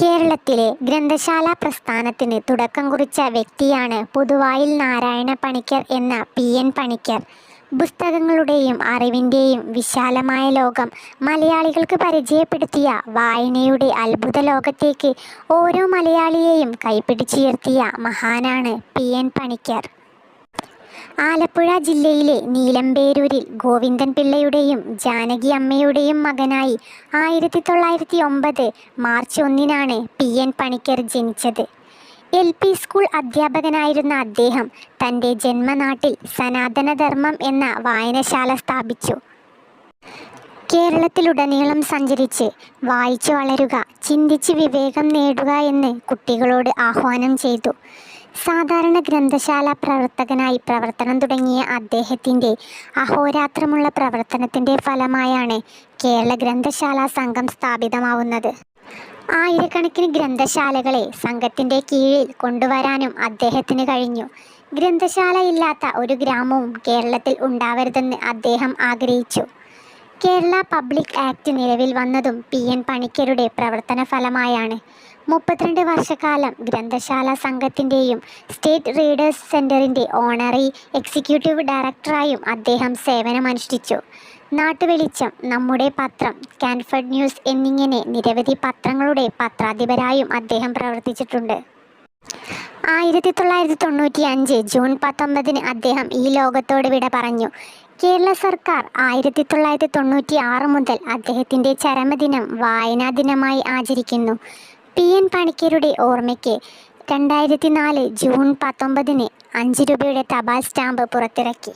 കേരളത്തിലെ ഗ്രന്ഥശാല പ്രസ്ഥാനത്തിന് തുടക്കം കുറിച്ച വ്യക്തിയാണ് പുതുവായിൽ നാരായണ പണിക്കർ എന്ന പി എൻ പണിക്കർ. പുസ്തകങ്ങളുടെയും അറിവിന്റെയും വിശാലമായ ലോകം മലയാളികൾക്ക് പരിചയപ്പെടുത്തിയ വായനയുടെ അത്ഭുത ലോകത്തേക്ക് ഓരോ മലയാളിയെയും കൈപ്പിടിച്ചുയർത്തിയ മഹാനാണ് പി എൻ പണിക്കർ. ആലപ്പുഴ ജില്ലയിലെ നീലമ്പേരൂരിൽ ഗോവിന്ദൻ പിള്ളയുടെയും ജാനകി അമ്മയുടെയും മകനായി ആയിരത്തി തൊള്ളായിരത്തി ഒമ്പത് മാർച്ച് ഒന്നിനാണ് പി എൻ പണിക്കർ ജനിച്ചത്. എൽ പി സ്കൂൾ അധ്യാപകനായിരുന്ന അദ്ദേഹം തന്റെ ജന്മനാട്ടിൽ സനാതനധർമ്മം എന്ന വായനശാല സ്ഥാപിച്ചു. കേരളത്തിലുടനീളം സഞ്ചരിച്ച് വായിച്ചു വളരുക ചിന്തിച്ച് വിവേകം നേടുക എന്ന് കുട്ടികളോട് ആഹ്വാനം ചെയ്തു. സാധാരണ ഗ്രന്ഥശാല പ്രവർത്തകനായി പ്രവർത്തനം തുടങ്ങിയ അദ്ദേഹത്തിന്റെ അഹോരാത്രമുള്ള പ്രവർത്തനത്തിന്റെ ഫലമായാണ് കേരള ഗ്രന്ഥശാല സംഘം സ്ഥാപിതമാവുന്നത്. ആയിരക്കണക്കിന് ഗ്രന്ഥശാലകളെ സംഘത്തിന്റെ കീഴിൽ കൊണ്ടുവരാനും അദ്ദേഹത്തിന് കഴിഞ്ഞു. ഗ്രന്ഥശാല ഇല്ലാത്ത ഒരു ഗ്രാമവും കേരളത്തിൽ ഉണ്ടാവരുതെന്ന് അദ്ദേഹം ആഗ്രഹിച്ചു. കേരള പബ്ലിക് ആക്ട് നിലവിൽ വന്നതും പി എൻ പണിക്കരുടെ പ്രവർത്തന ഫലമായാണ്. മുപ്പത്തിരണ്ട് വർഷക്കാലം ഗ്രന്ഥശാല സംഘത്തിന്റെയും സ്റ്റേറ്റ് റീഡേഴ്സ് സെന്ററിന്റെ ഓണറി എക്സിക്യൂട്ടീവ് ഡയറക്ടറായും അദ്ദേഹം സേവനമനുഷ്ഠിച്ചു. നാട്ടുവെളിച്ചം നമ്മുടെ പത്രം കാൻഫർഡ് ന്യൂസ് എന്നിങ്ങനെ നിരവധി പത്രങ്ങളുടെ പത്രാധിപരായും അദ്ദേഹം പ്രവർത്തിച്ചിട്ടുണ്ട്. ആയിരത്തി തൊള്ളായിരത്തി തൊണ്ണൂറ്റി അഞ്ച് ജൂൺ പത്തൊമ്പതിന് അദ്ദേഹം ഈ ലോകത്തോട് വിട പറഞ്ഞു. കേരള സർക്കാർ ആയിരത്തി തൊള്ളായിരത്തി തൊണ്ണൂറ്റി ആറ് മുതൽ അദ്ദേഹത്തിന്റെ ചരമദിനം വായനാ ദിനമായി ആചരിക്കുന്നു. പി. എൻ. പണിക്കരുടെ ഓർമ്മയ്ക്ക് രണ്ടായിരത്തി നാല് ജൂൺ പത്തൊമ്പതിന് അഞ്ച് രൂപയുടെ തപാൽ സ്റ്റാമ്പ് പുറത്തിറക്കി.